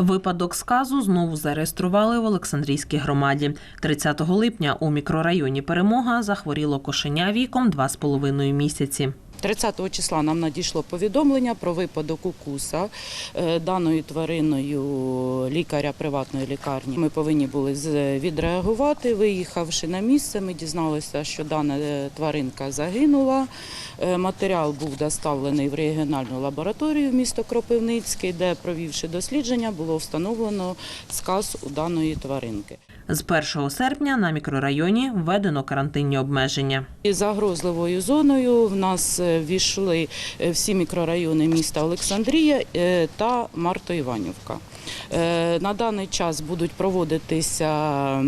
Випадок сказу знову зареєстрували в Олександрійській громаді. 30 липня у мікрорайоні Перемога захворіло кошеня віком 2,5 місяці. 30 числа нам надійшло повідомлення про випадок укуса е, даною твариною лікаря приватної лікарні. Ми повинні були відреагувати. Виїхавши на місце, ми дізналися, що дана е, тваринка загинула. Е, Матеріал був доставлений в регіональну лабораторію в місто Кропивницький, де, провівши дослідження, було встановлено сказ у даної тваринки. З 1 серпня на мікрорайоні введено карантинні обмеження. Загрозливою зоною в нас війшли ввійшли е, всі мікрорайони міста Олександрія е, та Марто Іванівка. Е, На даний час будуть проводитися.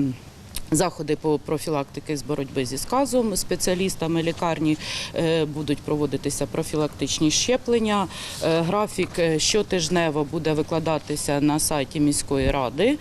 Заходи по профілактики з боротьби зі сказом спеціалістами лікарні е, будуть проводитися профілактичні щеплення. Е, Графік е, щотижнево буде викладатися на сайті міської ради,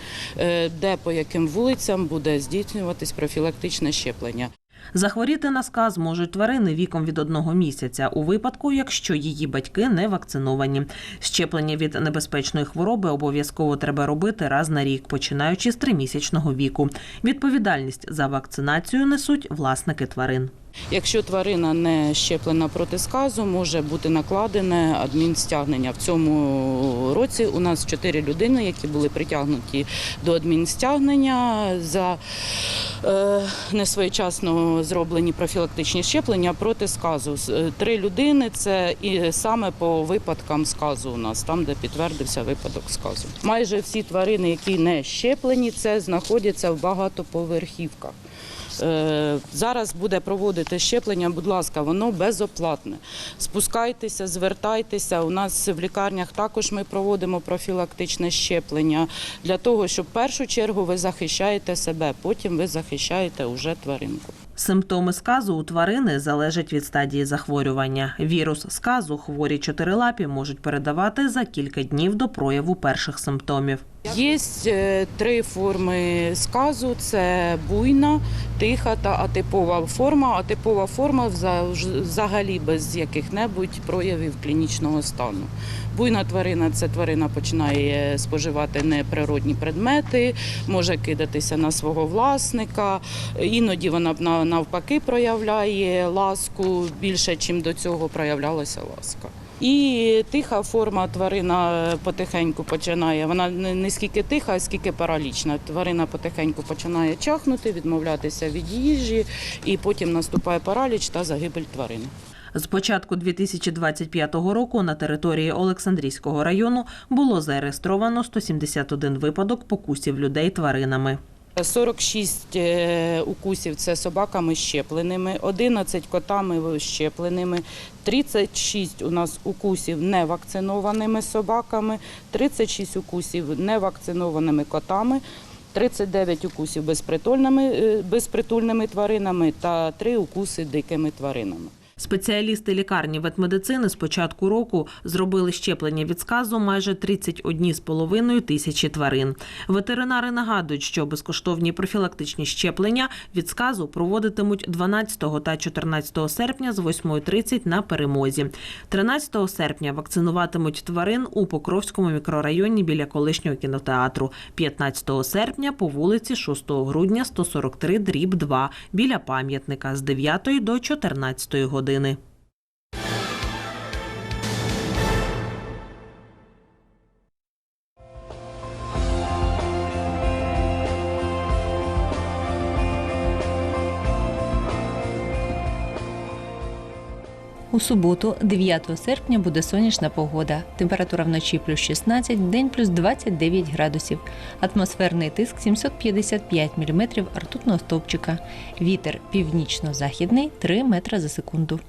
де по яким вулицям буде здійснюватись профілактичне щеплення. Захворіти на сказ можуть тварини віком від одного місяця у випадку, якщо її батьки не вакциновані. Щеплення від небезпечної хвороби обов'язково треба робити раз на рік, починаючи з тримісячного віку. Відповідальність за вакцинацію несуть власники тварин. Якщо тварина не щеплена проти сказу, може бути накладене адмінстягнення. В цьому році у нас чотири людини, які були притягнуті до адмінстягнення за е, несвоєчасно зроблені профілактичні щеплення проти сказу. Е, Три людини це і саме по випадкам сказу у нас, там, де підтвердився випадок сказу. Майже всі тварини, які не щеплені, це знаходяться в багатоповерхівках. Е, Зараз буде проводити щеплення, будь ласка, воно безоплатне. Спускайтеся, звертайтеся. У нас в лікарнях також ми проводимо профілактичне щеплення для того, щоб в першу чергу ви захищаєте себе, потім ви захищаєте уже тваринку. Симптоми сказу у тварини залежать від стадії захворювання. Вірус сказу хворі чотирилапі можуть передавати за кілька днів до прояву перших симптомів. Є е, три форми сказу: це буйна, тиха та атипова форма. Атипова форма вза- взагалі без яких-небудь проявів клінічного стану. Буйна тварина це тварина починає споживати неприродні предмети, може кидатися на свого власника. Іноді вона на- навпаки проявляє ласку більше, чим до цього проявлялася ласка. І тиха форма тварина потихеньку починає. Вона не скільки тиха, а скільки паралічна. Тварина потихеньку починає чахнути, відмовлятися від їжі, і потім наступає параліч та загибель тварини. З початку 2025 року на території Олександрійського району було зареєстровано 171 випадок покусів людей тваринами. 46 е, укусів це собаками щепленими, 11 котами щепленими, 36 у нас укусів невакцинованими собаками, 36 укусів невакцинованими котами. 39 укусів е, безпритульними тваринами та 3 укуси дикими тваринами. Спеціалісти лікарні ветмедицини з початку року зробили щеплення від сказу майже 31,5 тисячі тварин. Ветеринари нагадують, що безкоштовні профілактичні щеплення від сказу проводитимуть 12 та 14 серпня з 8.30 на перемозі. 13 серпня вакцинуватимуть тварин у Покровському мікрорайоні біля колишнього кінотеатру. 15 серпня по вулиці 6 грудня 143 дріб 2 біля пам'ятника з 9 до 14 години години. У суботу, 9 серпня, буде сонячна погода. Температура вночі плюс 16, день плюс 29 градусів. Атмосферний тиск 755 мм ртутного стовпчика. Вітер північно-західний 3 метри за секунду.